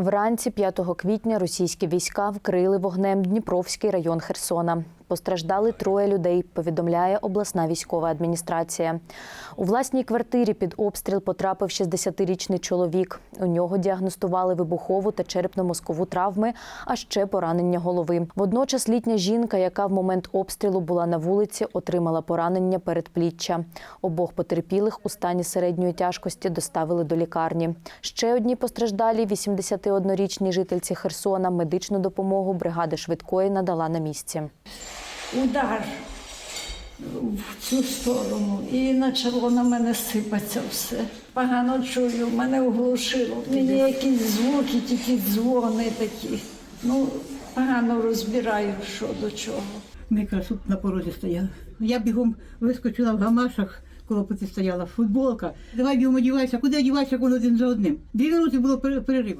Вранці 5 квітня російські війська вкрили вогнем Дніпровський район Херсона. Постраждали троє людей, повідомляє обласна військова адміністрація. У власній квартирі під обстріл потрапив 60-річний чоловік. У нього діагностували вибухову та черепно-мозкову травми, а ще поранення голови. Водночас літня жінка, яка в момент обстрілу була на вулиці, отримала поранення передпліччя. Обох потерпілих у стані середньої тяжкості доставили до лікарні. Ще одні постраждалі 81-річній жительці Херсона медичну допомогу бригади швидкої надала на місці. Удар в цю сторону і почало на мене сипатися все. Погано чую, мене оглушило. Мені якісь звуки, тільки дзвони такі. Ну, погано розбираю, що до чого. Ми якраз на порозі стояли. Я бігом вискочила в гамашах, коло поті стояла футболка. Давай бігом одівайся, куди одівайся, коли один за одним. Дві минути було пере- перерив.